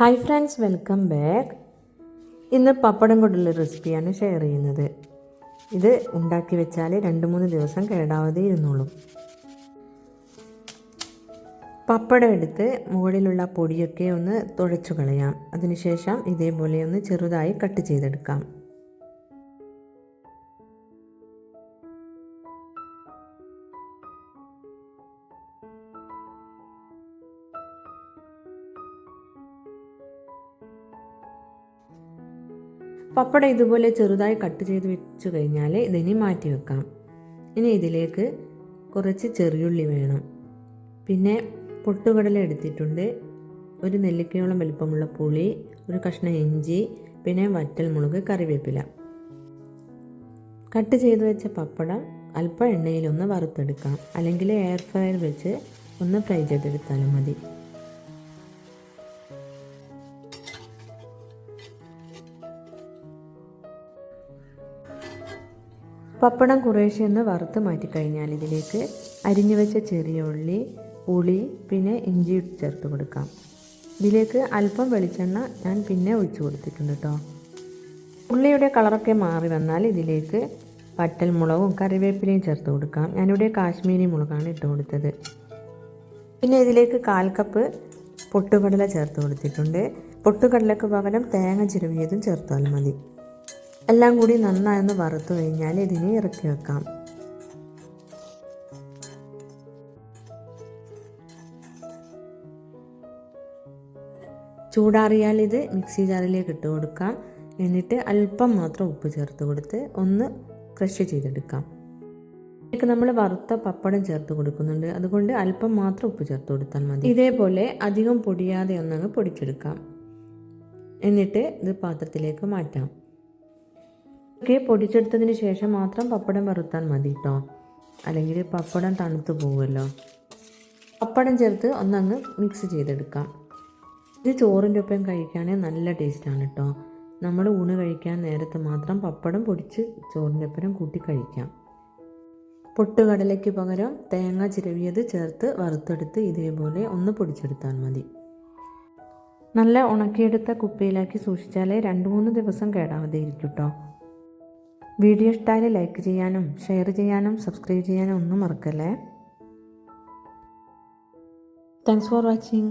Hi friends welcome back ഇന്ന് പപ്പടം കൊണ്ടുള്ള റെസിപ്പിയാണ് ഷെയർ ചെയ്യുന്നത്. ഇത് ഉണ്ടാക്കി വെച്ചാൽ രണ്ട് മൂന്ന് ദിവസം കേടാവാതെ ഇരുന്നോളും. പപ്പടം എടുത്ത് മുകളിലുള്ള പൊടിയൊക്കെ ഒന്ന് തുഴച്ചു കളയാം. അതിനുശേഷം ഇതേപോലെ ഒന്ന് ചെറുതായി കട്ട് ചെയ്തെടുക്കാം. പപ്പടം ഇതുപോലെ ചെറുതായി കട്ട് ചെയ്ത് വെച്ച് കഴിഞ്ഞാൽ ഇതിനി മാറ്റി വെക്കാം. ഇനി ഇതിലേക്ക് കുറച്ച് ചെറിയുള്ളി വേണം. പിന്നെ പൊട്ടുകടല എടുത്തിട്ടുണ്ട്. ഒരു നെല്ലിക്കയോളം വലിപ്പമുള്ള പുളി ഒരു കഷ്ണം ഇഞ്ചി പിന്നെ വറ്റൽമുളക് കറിവേപ്പില. കട്ട് ചെയ്ത് വെച്ച പപ്പടം അല്പം എണ്ണയിലൊന്ന് വറുത്തെടുക്കാം. അല്ലെങ്കിൽ എയർ ഫ്രയർ വെച്ച് ഒന്ന് ഫ്രൈ ചെയ്തെടുത്താലും മതി. പപ്പടം കുറേശ്ശെ ഒന്ന് വറുത്ത് മാറ്റിക്കഴിഞ്ഞാൽ ഇതിലേക്ക് അരിഞ്ഞു വെച്ച ചെറിയ ഉള്ളി പുളി പിന്നെ ഇഞ്ചി ചേർത്ത് കൊടുക്കാം. ഇതിലേക്ക് അല്പം വെളിച്ചെണ്ണ ഞാൻ പിന്നെ ഒഴിച്ചു കൊടുത്തിട്ടുണ്ട് കേട്ടോ ഉള്ളിയുടെ കളറൊക്കെ മാറി വന്നാൽ ഇതിലേക്ക് വറ്റൽമുളകും കറിവേപ്പിലയും ചേർത്ത് കൊടുക്കാം. ഞാനിവിടെ കാശ്മീരി മുളകാണ് ഇട്ട് കൊടുത്തത്. പിന്നെ ഇതിലേക്ക് കാൽ കപ്പ് പൊട്ടുകടല ചേർത്ത് കൊടുത്തിട്ടുണ്ട്. പൊട്ടുകടലക്ക് പകരം തേങ്ങ ചിരവിയതും ചേർത്താൽ മതി. എല്ലാം കൂടി നന്നായി ഒന്ന് വറുത്തു കഴിഞ്ഞാൽ ഇതിനെ ഇറക്കി വെക്കാം. ചൂടാറിയാൽ ഇത് മിക്സി ജാറിലേക്ക് ഇട്ട് കൊടുക്കാം. എന്നിട്ട് അല്പം മാത്രം ഉപ്പ് ചേർത്ത് കൊടുത്ത് ഒന്ന് ക്രഷ് ചെയ്തെടുക്കാം. ഇതിലേക്ക് നമ്മൾ വറുത്ത പപ്പടം ചേർത്ത് കൊടുക്കുന്നുണ്ട്. അതുകൊണ്ട് അല്പം മാത്രം ഉപ്പ് ചേർത്ത് കൊടുത്താൽ മതി. ഇതേപോലെ അധികം പൊടിയാതെ ഒന്നങ്ങ് പൊടിച്ചെടുക്കാം. എന്നിട്ട് ഇത് പാത്രത്തിലേക്ക് മാറ്റാം. ഒക്കെ പൊടിച്ചെടുത്തതിന് ശേഷം മാത്രം പപ്പടം വറുത്താൽ മതി കേട്ടോ അല്ലെങ്കിൽ പപ്പടം തണുത്തു പോകുമല്ലോ പപ്പടം ചേർത്ത് ഒന്നങ്ങ് മിക്സ് ചെയ്തെടുക്കാം. ഇത് ചോറിന്റെ ഒപ്പം കഴിക്കുകയാണെങ്കിൽ നല്ല ടേസ്റ്റാണ് കേട്ടോ നമ്മൾ ഊണ് കഴിക്കാൻ നേരത്ത് മാത്രം പപ്പടം പൊടിച്ച് ചോറിന്റെ ഒപ്പം കൂട്ടി കഴിക്കാം. പൊട്ടുകടലയ്ക്ക് പകരം തേങ്ങ ചിരവിയത് ചേർത്ത് വറുത്തെടുത്ത് ഇതേപോലെ ഒന്ന് പൊടിച്ചെടുത്താൽ മതി. നല്ല ഉണക്കിയെടുത്ത കുപ്പിയിലാക്കി സൂക്ഷിച്ചാലേ രണ്ട് മൂന്ന് ദിവസം കേടാവാതെ ഇരിക്കും കേട്ടോ വീഡിയോ ഇഷ്ടമായി ലൈക്ക് ചെയ്യാനും ഷെയർ ചെയ്യാനും സബ്സ്ക്രൈബ് ചെയ്യാനും ഒന്നും മറക്കല്ലേ. Thanks for watching